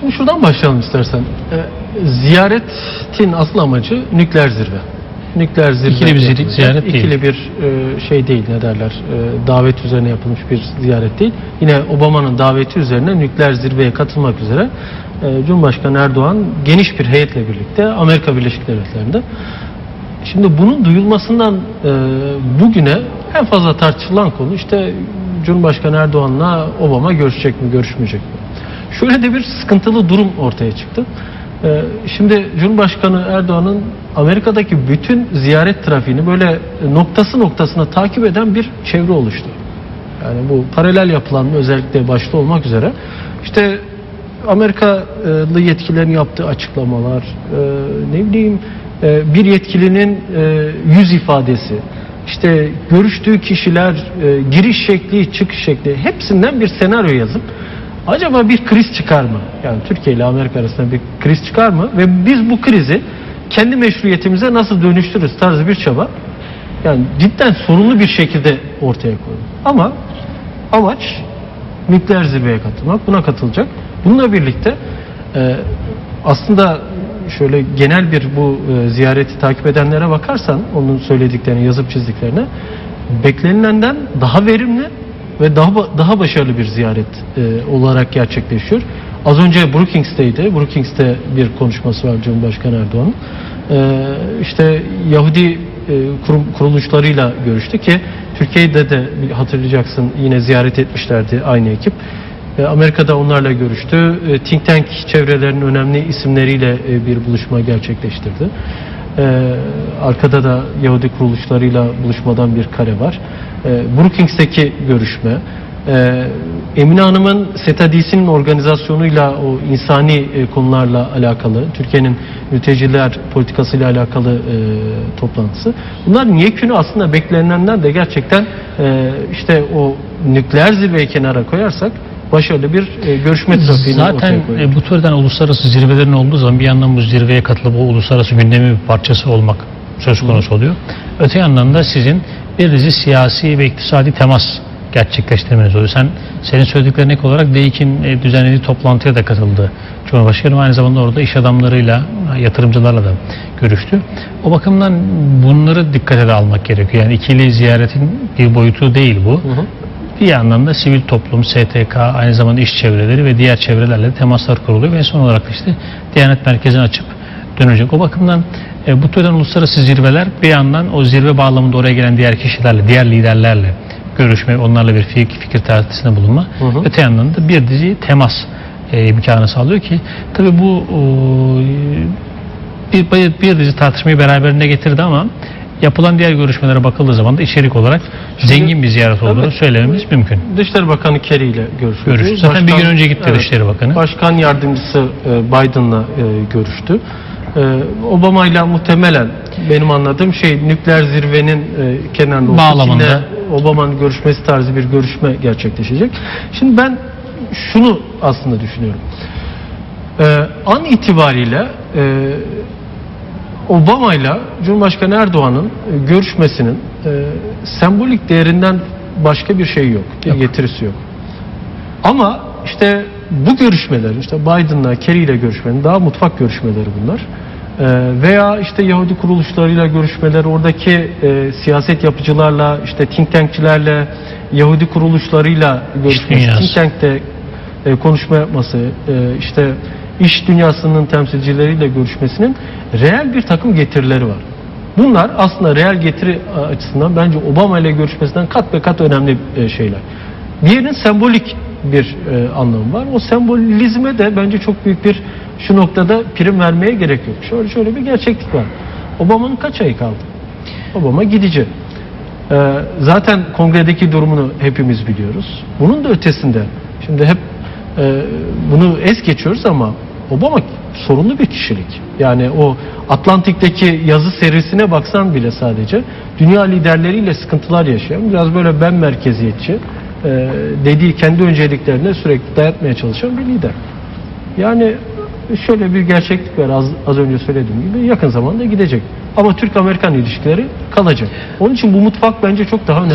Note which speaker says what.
Speaker 1: Şimdi şuradan başlayalım istersen. Ee, ziyaretin asıl amacı nükleer zirve. Nükleer zirve.
Speaker 2: İkili bir zi- ziyaret değil.
Speaker 1: İkili bir e, şey değil ne derler. e, davet üzerine yapılmış bir ziyaret değil. Yine Obama'nın daveti üzerine nükleer zirveye katılmak üzere e, Cumhurbaşkanı Erdoğan geniş bir heyetle birlikte Amerika Birleşik Devletleri'nde Şimdi bunun duyulmasından e, bugüne en fazla tartışılan konu işte Cumhurbaşkanı Erdoğan'la Obama görüşecek mi, görüşmeyecek mi? Şöyle de bir sıkıntılı durum ortaya çıktı. E, şimdi Cumhurbaşkanı Erdoğan'ın Amerika'daki bütün ziyaret trafiğini böyle noktası noktasına takip eden bir çevre oluştu. Yani bu paralel yapılanma özellikle başta olmak üzere işte Amerikalı yetkililerin yaptığı açıklamalar, e, ne bileyim e, bir yetkilinin e, yüz ifadesi, işte görüştüğü kişiler, giriş şekli, çıkış şekli hepsinden bir senaryo yazıp acaba bir kriz çıkar mı? Yani Türkiye ile Amerika arasında bir kriz çıkar mı? Ve biz bu krizi kendi meşruiyetimize nasıl dönüştürürüz tarzı bir çaba yani cidden sorunlu bir şekilde ortaya koydu. Ama amaç nükleer zirveye katılmak. Buna katılacak. Bununla birlikte e, aslında şöyle genel bir bu e, ziyareti takip edenlere bakarsan onun söylediklerine, yazıp çizdiklerine beklenilenden daha verimli ve daha daha başarılı bir ziyaret e, olarak gerçekleşiyor. Az önce Brookings'teydi. Brookings'te bir konuşması var Cumhurbaşkanı Erdoğan'ın. E, işte Yahudi e, kurum, kuruluşlarıyla görüştü ki Türkiye'de de hatırlayacaksın yine ziyaret etmişlerdi aynı ekip. E, Amerika'da onlarla görüştü. E, Think Tank çevrelerinin önemli isimleriyle e, bir buluşma gerçekleştirdi. E, Arkada da Yahudi kuruluşlarıyla buluşmadan bir kare var. E, Brookings'teki görüşme, e, Emine Hanım'ın SETADİS'in organizasyonuyla o insani e, konularla alakalı, Türkiye'nin mülteciler politikasıyla alakalı e, toplantısı. Bunların yekünü aslında beklenenler de gerçekten e, işte o nükleer zirveyi kenara koyarsak başarılı bir e, görüşme trafiğini
Speaker 2: Zaten e, bu türden uluslararası zirvelerin olduğu zaman bir yandan bu zirveye katılıp o uluslararası gündemin bir parçası olmak söz konusu oluyor. Öte yandan da sizin bir dizi siyasi ve iktisadi temas gerçekleştirmeniz oluyor. Sen senin söylediklerine ek olarak DEİK'in e, düzenlediği toplantıya da katıldı. Cumhurbaşkanı aynı zamanda orada iş adamlarıyla, yatırımcılarla da görüştü. O bakımdan bunları dikkate de almak gerekiyor. Yani ikili ziyaretin bir boyutu değil bu.
Speaker 1: Hı hı.
Speaker 2: Bir yandan da sivil toplum, STK, aynı zamanda iş çevreleri ve diğer çevrelerle temaslar kuruluyor ve son olarak da işte Diyanet Merkezi'ni açıp dönecek. O bakımdan e, bu türden uluslararası zirveler bir yandan o zirve bağlamında oraya gelen diğer kişilerle, diğer liderlerle görüşme, onlarla bir fikir, fikir tartışmasında bulunma.
Speaker 1: Hı hı.
Speaker 2: Öte yandan da bir dizi temas e, imkanı sağlıyor ki tabii bu e, bir, bir, bir dizi tartışmayı beraberinde getirdi ama yapılan diğer görüşmelere bakıldığı zaman da içerik olarak zengin bir ziyaret olduğunu
Speaker 1: Evet.
Speaker 2: söylememiz mümkün.
Speaker 1: Dışişleri Bakanı Kerry ile görüştü.
Speaker 2: Görüştü. Zaten bir gün önce gitti Dışişleri Bakanı.
Speaker 1: Başkan yardımcısı e, Biden'la e, görüştü. E, Obama ile muhtemelen benim anladığım şey nükleer zirvenin kenarında.
Speaker 2: Bağlamında.
Speaker 1: Obama'nın görüşmesi tarzı bir görüşme gerçekleşecek. Şimdi ben şunu aslında düşünüyorum. An itibariyle e, Obama ile Cumhurbaşkanı Erdoğan'ın e, görüşmesinin e, sembolik değerinden başka bir şey yok.
Speaker 2: Yok.
Speaker 1: getirisi yok. Ama işte bu görüşmeler, işte Biden'la, Kerry ile görüşmenin daha mutfak görüşmeleri bunlar. Ee, veya işte Yahudi kuruluşlarıyla görüşmeler, oradaki e, siyaset yapıcılarla, işte think tankçilerle, Yahudi kuruluşlarıyla görüşmesi, think tank'te e, konuşma yapması, e, işte iş dünyasının temsilcileriyle görüşmesinin reel bir takım getirileri var. Bunlar aslında reel getiri e, açısından bence Obama ile görüşmesinden kat be kat önemli e, şeyler. Diğerinin sembolik bir e, anlamı var. O sembolizme de bence çok büyük bir şu noktada prim vermeye gerek yok. Şöyle şöyle bir gerçeklik var. Obama'nın kaç ayı kaldı? Obama gidici. Ee, zaten kongredeki durumunu hepimiz biliyoruz. Bunun da ötesinde şimdi hep e, bunu es geçiyoruz ama Obama sorunlu bir kişilik. Yani o Atlantik'teki yazı serisine baksan bile sadece dünya liderleriyle sıkıntılar yaşayan biraz böyle ben merkeziyetçi e, dediği kendi önceliklerine sürekli dayatmaya çalışan bir lider. Yani şöyle bir gerçeklik var az, az önce söylediğim gibi yakın zamanda gidecek. Ama Türk-Amerikan ilişkileri kalacak. Onun için bu mutfak bence çok daha önemli.